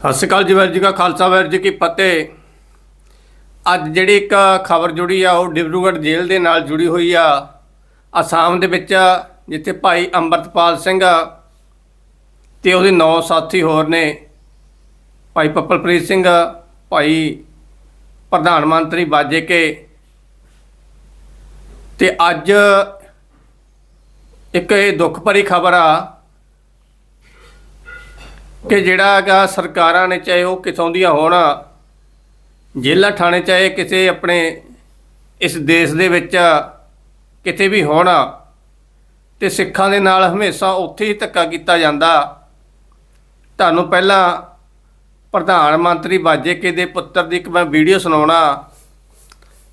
ਸਤਿ ਸ਼੍ਰੀ ਅਕਾਲ ਜੀ, ਵਾਹਿਗੁਰੂ ਜੀ ਕਾ ਖਾਲਸਾ, ਵਾਹਿਗੁਰੂ ਜੀ ਕੀ ਫਤਿਹ। ਅੱਜ ਜਿਹੜੀ ਇੱਕ ਖਬਰ ਜੁੜੀ ਆ, ਉਹ ਡਿਬਰੂਗੜ੍ਹ ਜੇਲ੍ਹ ਦੇ ਨਾਲ ਜੁੜੀ ਹੋਈ ਆ। ਅਸਾਮ ਦੇ ਵਿੱਚ, ਜਿੱਥੇ ਭਾਈ ਅੰਮ੍ਰਿਤਪਾਲ ਸਿੰਘ ਤੇ ਉਹਦੇ ਨੌ ਸਾਥੀ ਹੋਰ ਨੇ। ਭਾਈ ਪੱਪਲਪ੍ਰੀਤ ਸਿੰਘ, ਭਾਈ ਪ੍ਰਧਾਨ ਮੰਤਰੀ ਬਾਜੇ ਕੇ। ਤੇ ਅੱਜ ਇੱਕ ਇਹ ਦੁੱਖ ਭਰੀ ਖਬਰ ਆ ਕਿ ਜਿਹੜਾ ਹੈਗਾ ਸਰਕਾਰਾਂ ਨੇ, ਚਾਹੇ ਉਹ ਕਿਥੋਂ ਦੀਆਂ ਹੋਣ, ਜੇਲ੍ਹਾਂ, ਥਾਣੇ, ਚਾਹੇ ਕਿਸੇ ਆਪਣੇ ਇਸ ਦੇਸ਼ ਦੇ ਵਿੱਚ ਕਿਤੇ ਵੀ ਹੋਣ, ਤੇ ਸਿੱਖਾਂ ਦੇ ਨਾਲ ਹਮੇਸ਼ਾ ਉੱਥੇ ਹੀ ਧੱਕਾ ਕੀਤਾ ਜਾਂਦਾ। ਤੁਹਾਨੂੰ ਪਹਿਲਾਂ ਪ੍ਰਧਾਨ ਮੰਤਰੀ ਬਾਜੇਕੇ ਦੇ ਪੁੱਤਰ ਦੀ ਇੱਕ ਮੈਂ ਵੀਡੀਓ ਸੁਣਾਉਣਾ।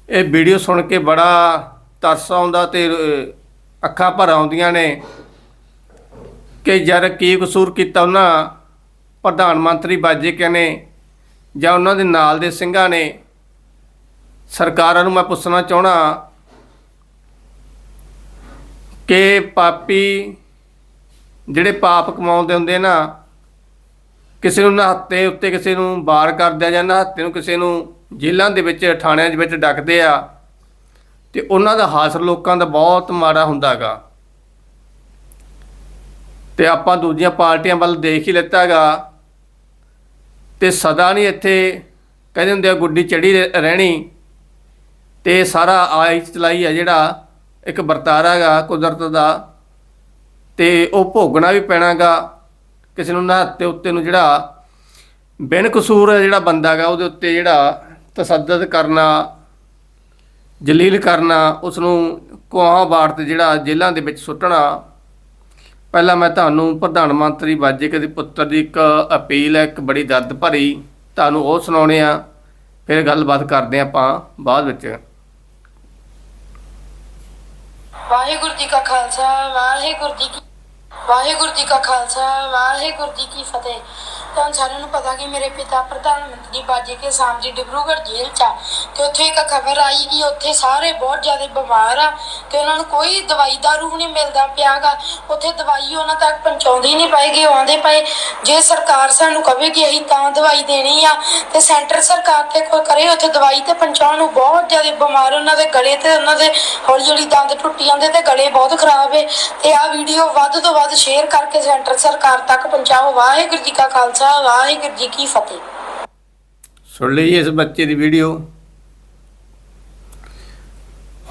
ਇਹ ਵੀਡੀਓ ਸੁਣ ਕੇ ਬੜਾ ਤਰਸ ਆਉਂਦਾ ਤੇ ਅੱਖਾਂ ਭਰ ਆਉਂਦੀਆਂ ਨੇ ਕਿ ਯਾਰ ਕੀ ਕਸੂਰ ਕੀਤਾ ਉਹਨਾਂ ਪ੍ਰਧਾਨ ਮੰਤਰੀ ਬਾਜੇਕੇ ਨੇ ਜਾਂ ਉਹਨਾਂ ਦੇ ਨਾਲ ਦੇ ਸਿੰਘਾਂ ਨੇ, ਸਰਕਾਰਾਂ ਨੂੰ ਮੈਂ ਪੁੱਛਣਾ ਚਾਹਣਾ ਕਿ ਪਾਪੀ ਜਿਹੜੇ ਪਾਪ ਕਮਾਉਂਦੇ ਹੁੰਦੇ ਨਾ, ਕਿਸੇ ਨੂੰ ਨਹਾਤੇ ਉੱਤੇ ਕਿਸੇ ਨੂੰ ਬਾਰ ਕਰਦੇ ਆ ਜਾਂ ਨਹਾਤੇ ਨੂੰ ਕਿਸੇ ਨੂੰ ਜੇਲ੍ਹਾਂ ਦੇ ਵਿੱਚ, ਥਾਣਿਆਂ ਦੇ ਵਿੱਚ ਡੱਕਦੇ ਆ ਤੇ ਉਹਨਾਂ ਦਾ ਹਾਸਰ ਲੋਕਾਂ ਦਾ ਬਹੁਤ ਮਾੜਾ ਹੁੰਦਾਗਾ ਤੇ ਆਪਾਂ ਦੂਜੀਆਂ ਪਾਰਟੀਆਂ ਵੱਲ ਦੇਖ ਹੀ ਲਿੱਤਾਗਾ ਤੇ ਸਦਾ ਨਹੀਂ ਇੱਥੇ। ਕਹਿੰਦੇ ਹੁੰਦੇ ਆ, ਗੁੱਡੀ ਚੜੀ ਰਹਿਣੀ। ਤੇ ਸਾਰਾ ਆਈ ਚਲਾਈ ਆ ਜਿਹੜਾ, ਇੱਕ ਵਰਤਾਰਾ ਗਾ ਕੁਦਰਤ ਦਾ। ਤੇ ਉਹ ਭੋਗਣਾ ਵੀ ਪੈਣਾਗਾ। ਕਿਸੇ ਨੂੰ ਨਾ ਨਹਾਤੇ ਉੱਤੇ ਨੂੰ ਜਿਹੜਾ ਬਿਨ ਕਸੂਰ ਜਿਹੜਾ ਬੰਦਾ ਗਾ ਉਹਦੇ ਉੱਤੇ ਜਿਹੜਾ ਤਸੱਦਦ ਕਰਨਾ, ਜਲੀਲ ਕਰਨਾ ਉਸ ਨੂੰ ਕੋਹਾਂ ਬਾੜ ਤੇ ਜਿਹੜਾ ਜੇਲ੍ਹਾਂ ਦੇ ਵਿੱਚ ਸੁੱਟਣਾ ਪਹਿਲਾਂ ਮੈਂ ਤੁਹਾਨੂੰ ਪ੍ਰਧਾਨ ਮੰਤਰੀ ਬਾਜੇਕੇ ਦੇ ਪੁੱਤਰ ਦੀ ਇੱਕ ਅਪੀਲ ਹੈ, ਇੱਕ ਬੜੀ ਦਰਦ ਭਰੀ ਤੁਹਾਨੂੰ ਉਹ ਸੁਣਾਉਣੇ ਆ ਫਿਰ ਗੱਲਬਾਤ ਕਰਦੇ ਆਪਾਂ ਬਾਅਦ ਵਿੱਚ। ਵਾਹਿਗੁਰੂ ਜੀ ਕਾ ਖਾਲਸਾ, ਵਾਹਿਗੁਰੂ ਜੀ ਕੀ ਵਾਹਿਗੁਰੂ ਜੀ ਕਾ ਖਾਲਸਾ, ਵਾਹਿਗੁਰੂ ਜੀ ਕੀ ਫਤਿਹ। ਤੁਹਾਨੂੰ ਸਾਰਿਆਂ ਨੂੰ ਪਤਾ ਕਿ ਮੇਰੇ ਪਿਤਾ ਪ੍ਰਧਾਨ ਮੰਤਰੀ ਬਾਜੇ ਕੇ ਸਾਮ ਜੀ ਡਿਬਰੂਗੜ੍ਹ ਜੇਲ੍ਹ ਚ ਆ ਤੇ ਉੱਥੇ ਇੱਕ ਖਬਰ ਆਈ ਕਿ ਉੱਥੇ ਸਾਰੇ ਬਹੁਤ ਜ਼ਿਆਦਾ ਬਿਮਾਰ ਆ ਤੇ ਉਹਨਾਂ ਨੂੰ ਕੋਈ ਦਵਾਈ ਦਾਰੂ ਨਹੀਂ ਮਿਲਦਾ ਪਿਆਗਾ। ਉੱਥੇ ਦਵਾਈ ਉਹਨਾਂ ਤੱਕ ਪਹੁੰਚਾਉਂਦੀ ਨਹੀਂ ਪਾਏਗੀ ਆਉਂਦੇ ਪਏ। ਜੇ ਸਰਕਾਰ ਸਾਨੂੰ ਕਵੇ ਕਿ ਅਸੀਂ ਤਾਂ ਦਵਾਈ ਦੇਣੀ ਆ, ਤੇ ਸੈਂਟਰ ਸਰਕਾਰ ਤੇ ਕੋਈ ਕਰੇ ਉੱਥੇ ਦਵਾਈ ਤੇ ਪਹੁੰਚਾਉਣ ਨੂੰ। ਬਹੁਤ ਜ਼ਿਆਦਾ ਬਿਮਾਰ ਉਹਨਾਂ ਦੇ ਗਲੇ ਤੇ, ਉਹਨਾਂ ਦੇ ਹੌਲੀ ਹੌਲੀ ਦੰਦ ਟੁੱਟੀ ਜਾਂਦੇ ਤੇ ਗਲੇ ਬਹੁਤ ਖਰਾਬ ਏ। ਤੇ ਆਹ ਵੀਡੀਓ ਵੱਧ ਤੋਂ ਵੱਧ ਸ਼ੇਅਰ ਕਰਕੇ ਸੈਂਟਰ ਸਰਕਾਰ ਤੱਕ ਪਹੁੰਚਾਓ। ਵਾਹਿਗੁਰੂ ਜੀ ਕਾ ਖਾਲਸਾ। ਵਾਹਿਗੁਰੂ ਜੀ ਕੀ ਫਤਿਹ। ਸੁਣ ਲਈ ਇਸ ਬੱਚੇ ਦੀ ਵੀਡੀਓ।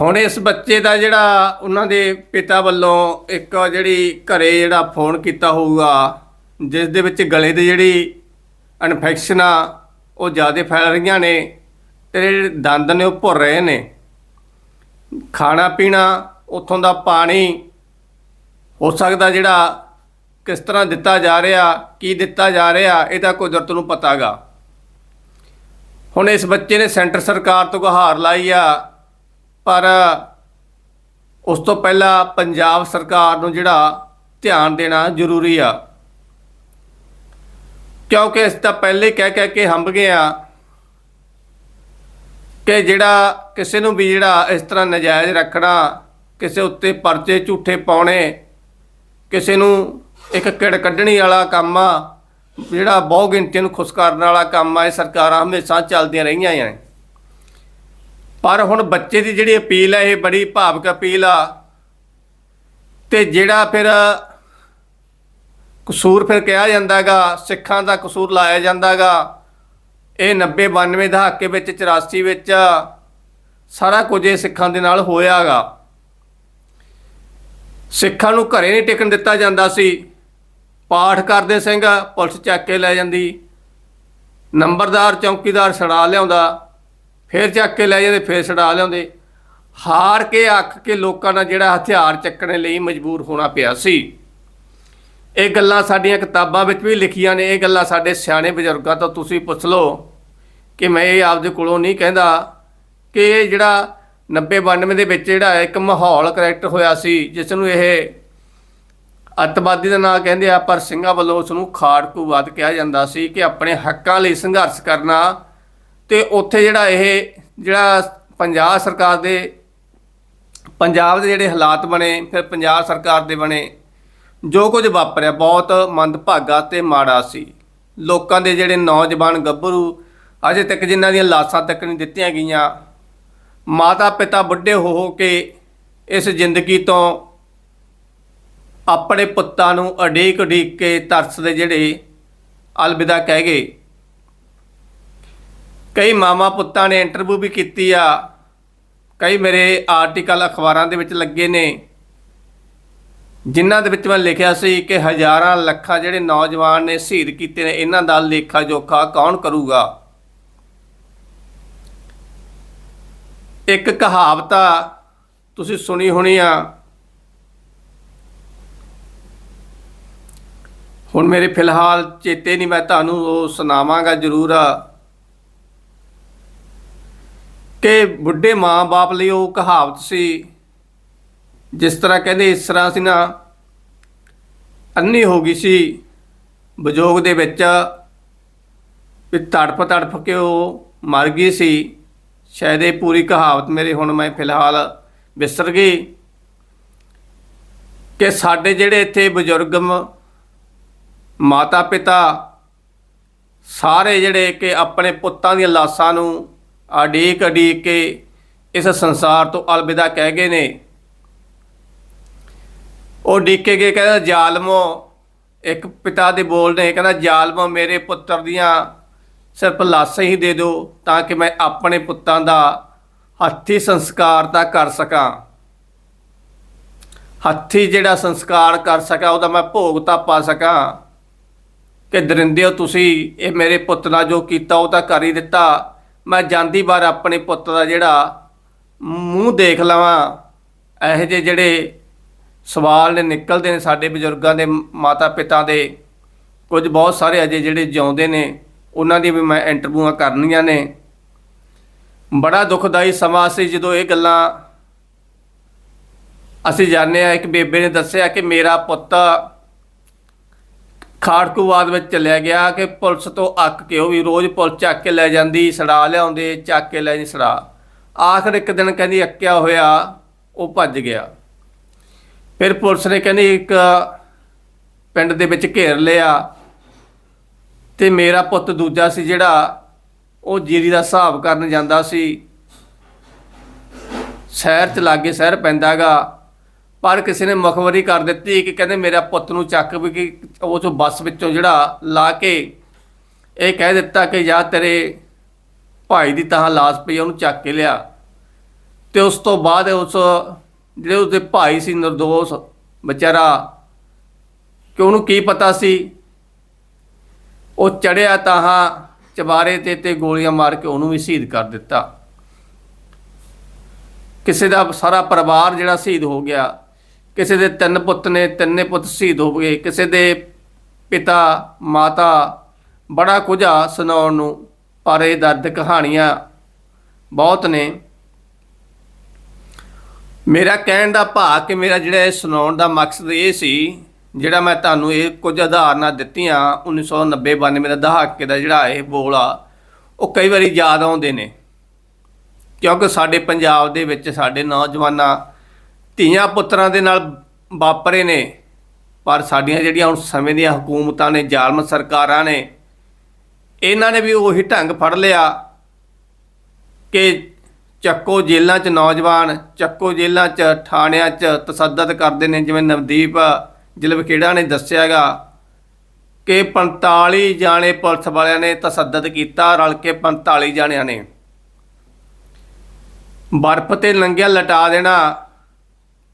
ਹੁਣ ਇਸ ਬੱਚੇ ਦਾ ਜਿਹੜਾ ਉਹਨਾਂ ਦੇ ਪਿਤਾ ਵੱਲੋਂ ਇੱਕ ਜਿਹੜੀ ਘਰੇ ਜਿਹੜਾ ਫੋਨ ਕੀਤਾ ਹੋਊਗਾ, ਜਿਸ ਦੇ ਵਿੱਚ ਗਲੇ ਦੀ ਜਿਹੜੀ ਇਨਫੈਕਸ਼ਨ ਆ, ਉਹ ਜ਼ਿਆਦਾ ਫੈਲ ਰਹੀਆਂ ਨੇ ਤੇ ਜਿਹੜੇ ਦੰਦ ਨੇ ਉਹ ਭੁਰ ਰਹੇ ਨੇ। ਖਾਣਾ ਪੀਣਾ, ਉੱਥੋਂ ਦਾ ਪਾਣੀ, ਹੋ ਸਕਦਾ ਜਿਹੜਾ ਕਿਸ ਤਰ੍ਹਾਂ ਦਿੱਤਾ ਜਾ ਰਿਹਾ, ਕੀ ਦਿੱਤਾ ਜਾ ਰਿਹਾ ਇਹਦਾ ਕੁਦਰਤ ਨੂੰ ਪਤਾਗਾ। ਹੁਣ ਇਸ ਬੱਚੇ ਨੇ ਸੈਂਟਰ ਸਰਕਾਰ ਤੋਂ ਗੁਹਾਰ ਲਾਈ ਆ, ਪਰ ਉਸ ਤੋਂ ਪਹਿਲਾਂ ਪੰਜਾਬ ਸਰਕਾਰ ਨੂੰ ਜਿਹੜਾ ਧਿਆਨ ਦੇਣਾ ਜ਼ਰੂਰੀ ਆ। ਕਿਉਂਕਿ ਇਸ ਤਾਂ ਪਹਿਲੇ ਕਹਿ ਕਹਿ ਕੇ ਹੰਬ ਗਏ ਆ ਕਿ ਜਿਹੜਾ ਕਿਸੇ ਨੂੰ ਵੀ ਜਿਹੜਾ ਇਸ ਤਰ੍ਹਾਂ ਨਜਾਇਜ਼ ਰੱਖਣਾ, ਕਿਸੇ ਉੱਤੇ ਪਰਚੇ ਝੂਠੇ ਪਾਉਣੇ, ਕਿਸੇ ਨੂੰ ਇੱਕ ਕਿੜ ਕੱਢਣੀ ਵਾਲਾ ਕੰਮ ਆ, ਜਿਹੜਾ ਬਹੁ ਗਿਣਤੀ ਨੂੰ ਖੁਸ਼ ਕਰਨ ਵਾਲਾ ਕੰਮ ਆ, ਇਹ ਸਰਕਾਰਾਂ ਹਮੇਸ਼ਾ ਚੱਲਦੀਆਂ ਰਹੀਆਂ ਆ। ਪਰ ਹੁਣ ਬੱਚੇ ਦੀ ਜਿਹੜੀ ਅਪੀਲ ਹੈ ਇਹ ਬੜੀ ਭਾਵਕ ਅਪੀਲ ਆ। ਤੇ ਜਿਹੜਾ ਫਿਰ ਕਸੂਰ ਫਿਰ ਕਿਹਾ ਜਾਂਦਾਗਾ, ਸਿੱਖਾਂ ਦਾ ਕਸੂਰ ਲਾਇਆ ਜਾਂਦਾਗਾ, ਇਹ 90 92 ਦਹਾਕੇ ਵਿੱਚ 84 ਵਿੱਚ ਸਾਰਾ ਕੁਝ ਇਹ ਸਿੱਖਾਂ ਦੇ ਨਾਲ ਹੋਇਆਗਾ। ਸਿੱਖਾਂ ਨੂੰ ਘਰੇ ਨਹੀਂ ਟਿਕਣ ਦਿੱਤਾ ਜਾਂਦਾ ਸੀ। ਪਾਠ ਕਰਦੇ ਸਿੰਘ, ਪੁਲਿਸ ਚੱਕ ਕੇ ਲੈ ਜਾਂਦੀ। ਨੰਬਰਦਾਰ, ਚੌਕੀਦਾਰ ਛੜਾ ਲਿਆਉਂਦਾ, ਫਿਰ ਚੱਕ ਕੇ ਲੈ ਜਾਂਦੇ, ਫਿਰ ਛੜਾ ਲਿਆਉਂਦੇ। ਹਾਰ ਕੇ ਅੱਕ ਕੇ ਲੋਕਾਂ ਨਾਲ ਜਿਹੜਾ ਹਥਿਆਰ ਚੱਕਣ ਲਈ ਮਜਬੂਰ ਹੋਣਾ ਪਿਆ ਸੀ। ਇਹ ਗੱਲਾਂ ਸਾਡੀਆਂ ਕਿਤਾਬਾਂ ਵਿੱਚ ਵੀ ਲਿਖੀਆਂ ਨੇ, ਇਹ ਗੱਲਾਂ ਸਾਡੇ ਸਿਆਣੇ ਬਜ਼ੁਰਗਾਂ ਤੋਂ ਤੁਸੀਂ ਪੁੱਛ ਲਓ ਕਿ ਮੈਂ ਇਹ ਆਪਦੇ ਕੋਲੋਂ ਨਹੀਂ ਕਹਿੰਦਾ ਕਿ ਇਹ ਜਿਹੜਾ 90 92 ਦੇ ਵਿੱਚ ਜਿਹੜਾ ਇੱਕ ਮਾਹੌਲ ਕਰੈਕਟ ਹੋਇਆ ਸੀ, ਜਿਸ ਨੂੰ ਇਹ ਅੱਤਵਾਦੀ ਦਾ ਨਾਂ ਕਹਿੰਦੇ ਆ, ਪਰ ਸਿੰਘਾਂ ਵੱਲੋਂ ਉਸ ਨੂੰ ਖਾੜਕੂਵਾਦ ਕਿਹਾ ਜਾਂਦਾ ਸੀ ਕਿ ਆਪਣੇ ਹੱਕਾਂ ਲਈ ਸੰਘਰਸ਼ ਕਰਨਾ। ਤੇ ਉੱਥੇ ਜਿਹੜਾ ਇਹ, ਜਿਹੜਾ ਪੰਜਾਬ ਸਰਕਾਰ ਦੇ, ਪੰਜਾਬ ਦੇ ਜਿਹੜੇ ਹਾਲਾਤ ਬਣੇ, ਫਿਰ ਪੰਜਾਬ ਸਰਕਾਰ ਦੇ ਬਣੇ, ਜੋ ਕੁਝ ਵਾਪਰਿਆ, ਬਹੁਤ ਮੰਦਭਾਗਾ ਤੇ ਮਾੜਾ ਸੀ। ਲੋਕਾਂ ਦੇ ਜਿਹੜੇ ਨੌਜਵਾਨ ਗੱਭਰੂ, ਅਜੇ ਤੱਕ ਜਿਨ੍ਹਾਂ ਦੀਆਂ ਲਾਸ਼ਾਂ ਤੱਕ ਨਹੀਂ ਦਿੱਤੀਆਂ ਗਈਆਂ ਮਾਤਾ ਪਿਤਾ ਬੁੱਢੇ ਹੋ ਹੋ ਕੇ ਇਸ ਜ਼ਿੰਦਗੀ ਤੋਂ ਆਪਣੇ ਪੁੱਤਾਂ ਨੂੰ ਅਡੀਕ ਅਡੀਕ ਕੇ ਤਰਸਦੇ ਜਿਹੜੇ ਅਲਵਿਦਾ ਕਹਿ ਗਏ। ਕਈ ਮਾਮਾ ਪੁੱਤਾਂ ਨੇ ਇੰਟਰਵਿਊ ਵੀ ਕੀਤੀ ਆ। ਕਈ ਮੇਰੇ ਆਰਟੀਕਲ ਅਖਬਾਰਾਂ ਦੇ ਵਿੱਚ ਲੱਗੇ ਨੇ। ਜਿਨ੍ਹਾਂ ਦੇ ਵਿੱਚ ਮੈਂ ਲਿਖਿਆ ਸੀ ਕਿ ਹਜ਼ਾਰਾਂ ਲੱਖਾਂ ਜਿਹੜੇ ਨੌਜਵਾਨ ਨੇ ਸ਼ਹੀਦ ਕੀਤੇ ਨੇ, ਇਹਨਾਂ ਦਾ ਲੇਖਾ ਜੋਖਾ ਕੌਣ ਕਰੂਗਾ? ਇੱਕ ਕਹਾਵਤ ਆ ਤੁਸੀਂ ਸੁਣੀ ਹੋਣੀ ਆ ਹੁਣ ਮੇਰੇ ਫਿਲਹਾਲ ਚੇਤੇ ਨਹੀਂ, ਮੈਂ ਤੁਹਾਨੂੰ ਉਹ ਸੁਣਾਵਾਂਗਾ ਜ਼ਰੂਰ। ਕਿ ਬੁੱਢੇ ਮਾਂ-ਬਾਪ ਲਈ ਉਹ ਕਹਾਵਤ ਸੀ, ਜਿਸ ਤਰ੍ਹਾਂ ਕਹਿੰਦੇ, ਇਸ ਤਰ੍ਹਾਂ ਸੀ ਨਾ ਅੰਨੀ ਹੋ ਗਈ ਸੀ ਵਿਜੋਗ ਦੇ ਵਿੱਚ, ਵੀ ਤੜਪ ਤੜਪ ਕੇ ਉਹ ਮਰ ਗਈ ਸੀ। ਸ਼ਾਇਦ ਇਹ ਪੂਰੀ ਕਹਾਵਤ ਮੇਰੇ ਹੁਣ ਮੈਂ ਫਿਲਹਾਲ ਵਿਸਰ ਗਈ, ਕਿ ਸਾਡੇ ਜਿਹੜੇ ਇੱਥੇ ਬਜ਼ੁਰਗ ਮਾਤਾ ਪਿਤਾ ਸਾਰੇ ਜਿਹੜੇ ਕਿ ਆਪਣੇ ਪੁੱਤਾਂ ਦੀਆਂ ਲਾਸ਼ਾਂ ਨੂੰ ਅਡੀਕ ਅਡੀਕ ਕੇ ਇਸ ਸੰਸਾਰ ਤੋਂ ਅਲਵਿਦਾ ਕਹਿ ਗਏ ਨੇ। ਉਹ ਡਿੱਕੇ ਗਏ, ਕਹਿੰਦਾ, ਜ਼ਾਲਮੋ, ਇੱਕ ਪਿਤਾ ਦੇ ਬੋਲ ਨੇ, ਕਹਿੰਦਾ, ਜ਼ਾਲਮੋ, ਮੇਰੇ ਪੁੱਤਰ ਦੀਆਂ ਸਿਰਫ ਲਾਸ਼ਾਂ ਹੀ ਦੇ ਦਿਓ ਤਾਂ ਕਿ ਮੈਂ ਆਪਣੇ ਪੁੱਤਾਂ ਦਾ ਹੱਥੀ ਸੰਸਕਾਰ ਤਾਂ ਕਰ ਸਕਾਂ। ਹੱਥੀ ਜਿਹੜਾ ਸੰਸਕਾਰ ਕਰ ਸਕਾਂ, ਉਹਦਾ ਮੈਂ ਭੋਗ ਤਾਂ ਪਾ ਸਕਾਂ। ਕਿ ਦਰਿੰਦਿਓ ਤੁਸੀਂ ਇਹ ਮੇਰੇ ਪੁੱਤ ਨਾਲ ਜੋ ਕੀਤਾ ਉਹ ਤਾਂ ਕਰ ਹੀ ਦਿੱਤਾ। ਮੈਂ ਜਾਂਦੀ ਵਾਰ ਆਪਣੇ ਪੁੱਤ ਦਾ ਜਿਹੜਾ ਮੂੰਹ ਦੇਖ ਲਵਾਂ, ਇਹੋ ਜਿਹੇ ਜਿਹੜੇ ਸਵਾਲ ਨੇ ਨਿਕਲਦੇ ਨੇ ਸਾਡੇ ਬਜ਼ੁਰਗਾਂ ਦੇ ਮਾਤਾ ਪਿਤਾ ਦੇ। ਕੁਝ ਬਹੁਤ ਸਾਰੇ ਅਜੇ ਜਿਹੜੇ ਜਿਉਂਦੇ ਨੇ, ਉਹਨਾਂ ਦੀ ਵੀ ਮੈਂ ਇੰਟਰਵਿਊਆਂ ਕਰਨੀਆਂ ਨੇ। ਬੜਾ ਦੁਖਦਾਈ ਸਮਾਂ ਸੀ ਜਦੋਂ ਇਹ ਗੱਲਾਂ ਅਸੀਂ ਜਾਣਦੇ ਆ ਇੱਕ ਬੇਬੇ ਨੇ ਦੱਸਿਆ ਕਿ ਮੇਰਾ ਪੁੱਤ ਖਾੜਕੂਵਾਦ ਵਿੱਚ ਚੱਲਿਆ ਗਿਆ ਕਿ ਪੁਲਿਸ ਤੋਂ ਅੱਕ ਕੇ ਉਹ ਵੀ ਰੋਜ਼ ਪੁਲਿਸ ਚੱਕ ਕੇ ਲੈ ਜਾਂਦੀ, ਸੜਾ ਲਿਆਉਂਦੇ, ਚੱਕ ਕੇ ਲੈ ਜਾਂਦੀ, ਸੜਾ। ਆਖਰ ਇੱਕ ਦਿਨ ਕਹਿੰਦੀ ਅੱਕਿਆ ਹੋਇਆ, ਉਹ ਭੱਜ ਗਿਆ। ਫਿਰ ਪੁਲਿਸ ਨੇ ਕਹਿੰਦੀ ਇੱਕ ਪਿੰਡ ਦੇ ਵਿੱਚ ਘੇਰ ਲਿਆ ਤੇ ਮੇਰਾ ਪੁੱਤ ਦੂਜਾ ਸੀ ਜਿਹੜਾ ਉਹ ਜੀਰੀ ਦਾ ਹਿਸਾਬ ਕਰਨ ਜਾਂਦਾ ਸੀ। ਸ਼ਹਿਰ ਚ ਲਾਗੇ ਸ਼ਹਿਰ ਪੈਂਦਾਗਾ ਪਰ ਕਿਸੇ ਨੇ ਮੁਖਬਰੀ ਕਰ ਦਿੱਤੀ ਕਿ ਕਹਿੰਦੇ ਮੇਰਾ ਪੁੱਤ ਨੂੰ ਚੱਕ ਵੀ ਕਿ ਉਹ ਚੋਂ ਬੱਸ ਵਿੱਚੋਂ ਜਿਹੜਾ ਲਾ ਕੇ ਇਹ ਕਹਿ ਦਿੱਤਾ ਕਿ ਜਾਂ ਤੇਰੇ ਭਾਈ ਦੀ ਤਾਂ ਲਾਸ਼ ਪਈ ਉਹਨੂੰ ਚੱਕ ਕੇ ਲਿਆ। ਤੇ ਉਸ ਤੋਂ ਬਾਅਦ ਉਸ ਜਿਹੜੇ ਉਸਦੇ ਭਾਈ ਸੀ ਨਿਰਦੋਸ਼, ਵਿਚਾਰਾ, ਕਿ ਉਹਨੂੰ ਕੀ ਪਤਾ ਸੀ? ਉਹ ਚੜਿਆ ਤਾਂ ਚਬਾਰੇ ਤੇ ਤੇ ਗੋਲੀਆਂ ਮਾਰ ਕੇ ਉਹਨੂੰ ਵੀ ਸ਼ਹੀਦ ਕਰ ਦਿੱਤਾ। ਕਿਸੇ ਦਾ ਸਾਰਾ ਪਰਿਵਾਰ ਜਿਹੜਾ ਸ਼ਹੀਦ ਹੋ ਗਿਆ। ਕਿਸੇ ਦੇ ਤਿੰਨ ਪੁੱਤ ਨੇ, ਤਿੰਨੇ ਪੁੱਤ ਸ਼ਹੀਦ ਹੋ ਗਏ, ਕਿਸੇ ਦੇ ਪਿਤਾ, ਮਾਤਾ, ਬੜਾ ਕੁਝ ਆ ਸੁਣਾਉਣ ਨੂੰ, ਪਰ ਇਹ ਦਰਦ ਕਹਾਣੀਆਂ ਬਹੁਤ ਨੇ। ਮੇਰਾ ਕਹਿਣ ਦਾ ਭਾਅ ਕਿ ਮੇਰਾ ਜਿਹੜਾ ਇਹ ਸੁਣਾਉਣ ਦਾ ਮਕਸਦ ਇਹ ਸੀ, ਜਿਹੜਾ ਮੈਂ ਤੁਹਾਨੂੰ ਇਹ ਕੁਝ ਉਦਾਹਰਨਾਂ ਦਿੱਤੀਆਂ 1990 92 ਦਾ ਦਹਾਕੇ ਦਾ ਜਿਹੜਾ ਇਹ ਬੋਲ ਆ, ਉਹ ਕਈ ਵਾਰੀ ਯਾਦ ਆਉਂਦੇ ਨੇ। ਕਿਉਂਕਿ ਸਾਡੇ ਪੰਜਾਬ ਦੇ ਵਿੱਚ ਸਾਡੇ ਨੌਜਵਾਨਾਂ ਧੀਆਂ ਪੁੱਤਰਾਂ ਦੇ ਨਾਲ ਵਾਪਰੇ ਨੇ, ਪਰ ਸਾਡੀਆਂ ਜਿਹੜੀਆਂ ਹੁਣ ਸਮੇਂ ਦੀਆਂ ਹਕੂਮਤਾਂ ਨੇ, ਜ਼ਾਲਮ ਸਰਕਾਰਾਂ ਨੇ, ਇਹਨਾਂ ਨੇ ਵੀ ਉਹੀ ਢੰਗ ਫੜ ਲਿਆ ਕਿ ਚੱਕੋ ਜੇਲ੍ਹਾਂ 'ਚ ਨੌਜਵਾਨ, ਚੱਕੋ ਜੇਲ੍ਹਾਂ 'ਚ ਥਾਣਿਆਂ 'ਚ ਤਸੱਦਦ ਕਰਦੇ ਨੇ, ਜਿਵੇਂ ਨਵਦੀਪ ਜਲਵਕੇੜਾ ਨੇ ਦੱਸਿਆਗਾ ਕਿ 45 ਜਾਣੇ ਪੁਲਿਸ ਵਾਲਿਆਂ ਨੇ ਤਸੱਦਦ ਕੀਤਾ, ਰਲ ਕੇ 45 ਜਾਣਿਆਂ ਨੇ। ਬਰਫ਼ ਤੇ ਲੰਗਿਆ ਲਟਾ ਦੇਣਾ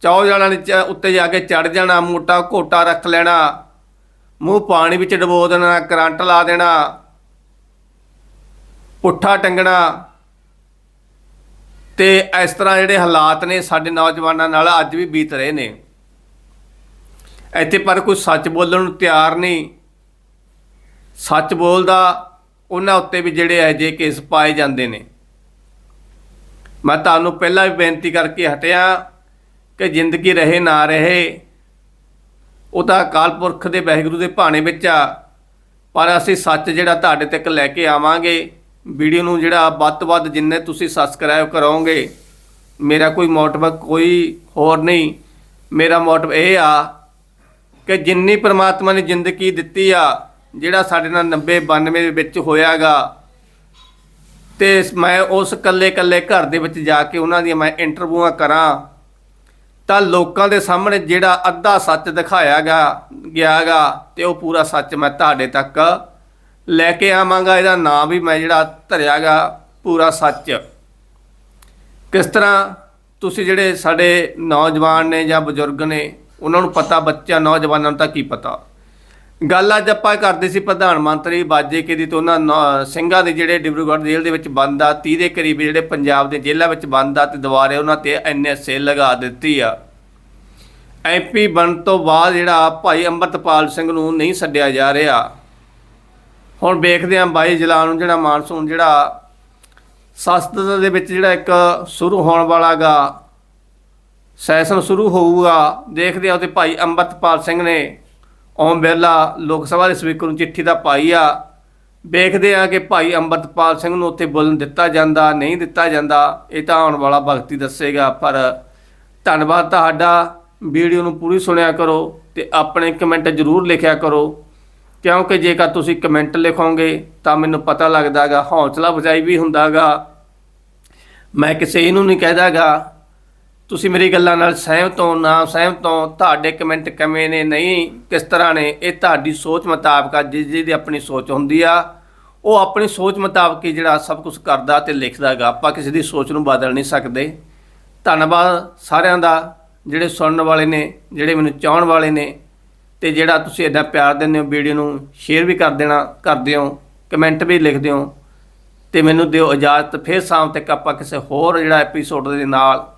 ਚੌ ਜਾਣਾ ਨੇ ਚ- ਉੱਤੇ ਜਾ ਕੇ ਚੜ ਜਾਣਾ, ਮੋਟਾ ਘੋਟਾ ਰੱਖ ਲੈਣਾ, ਮੂੰਹ ਪਾਣੀ ਵਿੱਚ ਡਬੋ ਦੇਣਾ, ਕਰੰਟ ਲਾ ਦੇਣਾ, ਪੁੱਠਾ ਟੰਗਣਾ। ਤੇ ਇਸ ਤਰ੍ਹਾਂ ਜਿਹੜੇ ਹਾਲਾਤ ਨੇ ਸਾਡੇ ਨੌਜਵਾਨਾਂ ਨਾਲ ਅੱਜ ਵੀ ਬੀਤ ਰਹੇ ਨੇ। ਇੱਥੇ ਪਰ ਕੋਈ ਸੱਚ ਬੋਲਣ ਨੂੰ ਤਿਆਰ ਨਹੀਂ। ਸੱਚ ਬੋਲਦਾ, ਉਹਨਾਂ ਉੱਤੇ ਵੀ ਜਿਹੜੇ ਇਹੋ ਜਿਹੇ ਕੇਸ ਪਾਏ ਜਾਂਦੇ ਨੇ। ਮੈਂ ਤੁਹਾਨੂੰ ਪਹਿਲਾਂ ਵੀ ਬੇਨਤੀ ਕਰਕੇ ਹਟਿਆ ਕਿ ਜ਼ਿੰਦਗੀ ਰਹੇ ਨਾ ਰਹੇ, ਉਹ ਤਾਂ ਅਕਾਲ ਪੁਰਖ ਦੇ ਵਾਹਿਗੁਰੂ ਦੇ ਭਾਣੇ ਵਿੱਚ ਆ। ਪਰ ਅਸੀਂ ਸੱਚ ਜਿਹੜਾ ਤੁਹਾਡੇ ਤੱਕ ਲੈ ਕੇ ਆਵਾਂਗੇ, ਵੀਡੀਓ ਨੂੰ ਜਿਹੜਾ ਵੱਧ ਤੋਂ ਵੱਧ ਜਿੰਨੇ ਤੁਸੀਂ ਸਬਸਕ੍ਰਾਈਬ ਕਰੋਗੇ, ਮੇਰਾ ਕੋਈ ਮੋਟਿਵ ਕੋਈ ਹੋਰ ਨਹੀਂ। ਮੇਰਾ ਮੋਟਿਵ ਇਹ ਆ ਕਿ ਜਿੰਨੀ ਪ੍ਰਮਾਤਮਾ ਨੇ ਜ਼ਿੰਦਗੀ ਦਿੱਤੀ ਆ, ਜਿਹੜਾ ਸਾਡੇ ਨਾਲ 90 92 ਦੇ ਵਿੱਚ ਹੋਇਆਗਾ, ਤੇ ਮੈਂ ਉਸ ਕੱਲੇ ਕੱਲੇ ਘਰ ਦੇ ਵਿੱਚ ਜਾ ਕੇ ਉਹਨਾਂ ਦੀਆਂ ਮੈਂ ਇੰਟਰਵਿਊਆਂ ਕਰਾਂ। ਤਾਂ ਲੋਕਾਂ ਦੇ ਸਾਹਮਣੇ ਜਿਹੜਾ ਅੱਧਾ ਸੱਚ ਦਿਖਾਇਆ ਗਿਆ ਗਿਆਗਾ ਤੇ ਉਹ ਪੂਰਾ ਸੱਚ ਮੈਂ ਤੁਹਾਡੇ ਤੱਕ ਲੈ ਕੇ ਆਵਾਂਗਾ। ਇਹਦਾ ਨਾਮ ਵੀ ਮੈਂ ਜਿਹੜਾ ਧਰਿਆਗਾ ਪੂਰਾ ਸੱਚ। ਕਿਸ ਤਰ੍ਹਾਂ ਤੁਸੀਂ ਜਿਹੜੇ ਸਾਡੇ ਨੌਜਵਾਨ ਨੇ ਜਾਂ ਬਜ਼ੁਰਗ ਨੇ, ਉਹਨਾਂ ਨੂੰ ਪਤਾ ਬੱਚਾ ਨੌਜਵਾਨਾਂ ਨੂੰ ਤਾਂ ਕੀ ਪਤਾ? ਗੱਲ ਅੱਜ ਆਪਾਂ ਕਰਦੇ ਸੀ ਪ੍ਰਧਾਨ ਮੰਤਰੀ ਬਾਜੇਕੇ ਦੀ ਤੇ ਉਹਨਾਂ ਨੌ- ਸਿੰਘਾਂ ਦੇ ਜਿਹੜੇ ਡਿਬਰੂਗੜ੍ਹ ਜੇਲ੍ਹ ਦੇ ਵਿੱਚ ਬੰਦ ਆ 30 ਦੇ ਕਰੀਬ ਜਿਹੜੇ ਪੰਜਾਬ ਦੇ ਜੇਲ੍ਹਾਂ ਵਿੱਚ ਬੰਦ ਆ ਤੇ ਦੁਬਾਰੇ ਉਹਨਾਂ ਤੇ ਐਨਐਸਏ ਲਗਾ ਦਿੱਤੀ ਆ। ਐਮਪੀ ਬਣਨ ਤੋਂ ਬਾਅਦ ਜਿਹੜਾ ਭਾਈ ਅੰਮ੍ਰਿਤਪਾਲ ਸਿੰਘ ਨੂੰ ਨਹੀਂ ਛੱਡਿਆ ਜਾ ਰਿਹਾ। ਹੁਣ ਵੇਖਦੇ ਆਂ 22 ਜੁਲਾਈ ਨੂੰ ਜਿਹੜਾ ਮਾਨਸੂਨ ਜਿਹੜਾ ਸਸਤ ਦੇ ਵਿੱਚ ਜਿਹੜਾ ਇੱਕ ਸ਼ੁਰੂ ਹੋਣ ਵਾਲਾਗਾ ਸੈਸ਼ਨ ਸ਼ੁਰੂ ਹੋਊਗਾ। ਦੇਖਦੇ ਆ ਉਹਦੇ ਭਾਈ ਅੰਮ੍ਰਿਤਪਾਲ ਸਿੰਘ ਨੇ ਓਮ ਬਿਰਲਾ ਲੋਕ ਸਭਾ ਦੇ ਸਪੀਕਰ ਨੂੰ ਚਿੱਠੀ ਦਾ ਪਾਈ ਆ। ਵੇਖਦੇ ਆ ਕਿ ਭਾਈ ਅੰਮ੍ਰਿਤਪਾਲ ਸਿੰਘ ਨੂੰ ਉੱਥੇ ਬੋਲਣ ਦਿੱਤਾ ਜਾਂਦਾ, ਨਹੀਂ ਦਿੱਤਾ ਜਾਂਦਾ, ਇਹ ਤਾਂ ਆਉਣ ਵਾਲਾ ਵਕਤ ਹੀ ਦੱਸੇਗਾ। ਪਰ ਧੰਨਵਾਦ ਤੁਹਾਡਾ। ਵੀਡੀਓ ਨੂੰ ਪੂਰੀ ਸੁਣਿਆ ਕਰੋ ਤੇ ਆਪਣੇ ਕਮੈਂਟ ਜ਼ਰੂਰ ਲਿਖਿਆ ਕਰੋ। ਕਿਉਂਕਿ ਜੇਕਰ ਤੁਸੀਂ ਕਮੈਂਟ ਲਿਖੋਗੇ ਤਾਂ ਮੈਨੂੰ ਪਤਾ ਲੱਗਦਾਗਾ, ਹੌਸਲਾ ਅਫਜ਼ਾਈ ਵੀ ਹੁੰਦਾਗਾ। ਮੈਂ ਕਿਸੇ ਨੂੰ ਨਹੀਂ ਕਹਿਦਾਗਾ ਤੁਸੀਂ ਮੇਰੀ ਗੱਲਾਂ ਨਾਲ ਸਹਿਮਤ ਹੋ, ਨਾ ਸਹਿਮਤ ਹੋ, ਤੁਹਾਡੇ ਕਮੈਂਟ ਕਿਵੇਂ ਨੇ, ਨਹੀਂ, ਕਿਸ ਤਰ੍ਹਾਂ ਨੇ, ਇਹ ਤੁਹਾਡੀ ਸੋਚ ਮੁਤਾਬਕ ਆ, ਜਿਸ ਜਿਹਦੀ ਆਪਣੀ ਸੋਚ ਹੁੰਦੀ ਆ, ਉਹ ਆਪਣੀ ਸੋਚ ਮੁਤਾਬਕ ਹੀ ਜਿਹੜਾ ਸਭ ਕੁਝ ਕਰਦਾ ਤੇ ਲਿਖਦਾਗਾ ਆਪਾਂ ਕਿਸੇ ਦੀ ਸੋਚ ਨੂੰ ਬਦਲ ਨਹੀਂ ਸਕਦੇ। ਧੰਨਵਾਦ ਸਾਰਿਆਂ ਦਾ, ਜਿਹੜੇ ਸੁਣਨ ਵਾਲੇ ਨੇ, ਜਿਹੜੇ ਮੈਨੂੰ ਚਾਹਣ ਵਾਲੇ ਨੇ, ਤੇ ਜਿਹੜਾ ਤੁਸੀਂ ਇੰਨਾ ਪਿਆਰ ਦਿੰਦੇ ਹੋ, ਵੀਡੀਓ ਨੂੰ ਸ਼ੇਅਰ ਵੀ ਕਰ ਦੇਣਾ, ਕਰਦੇ ਹੋ, ਕਮੈਂਟ ਵੀ ਲਿਖਦੇ ਹੋ, ਤੇ ਮੈਨੂੰ ਦਿਓ ਇਜਾਜ਼ਤ, ਫਿਰ ਸ਼ਾਮ ਤੱਕ ਆਪਾਂ ਕਿਸੇ ਹੋਰ ਜਿਹੜਾ ਐਪੀਸੋਡ ਦੇ ਨਾਲ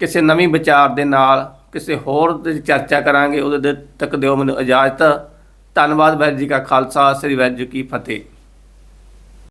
ਕਿਸੇ ਨਵੀਂ ਵਿਚਾਰ ਦੇ ਨਾਲ ਕਿਸੇ ਹੋਰ ਦੀ ਚਰਚਾ ਕਰਾਂਗੇ, ਉਹਦੇ ਤੱਕ ਦਿਓ ਮੈਨੂੰ ਇਜਾਜ਼ਤ। ਧੰਨਵਾਦ, ਵਾਹਿਗੁਰੂ ਜੀ ਕਾ ਖਾਲਸਾ, ਸ੍ਰੀ ਵਾਹਿਗੁਰੂ ਜੀ ਕੀ ਫਤਿਹ।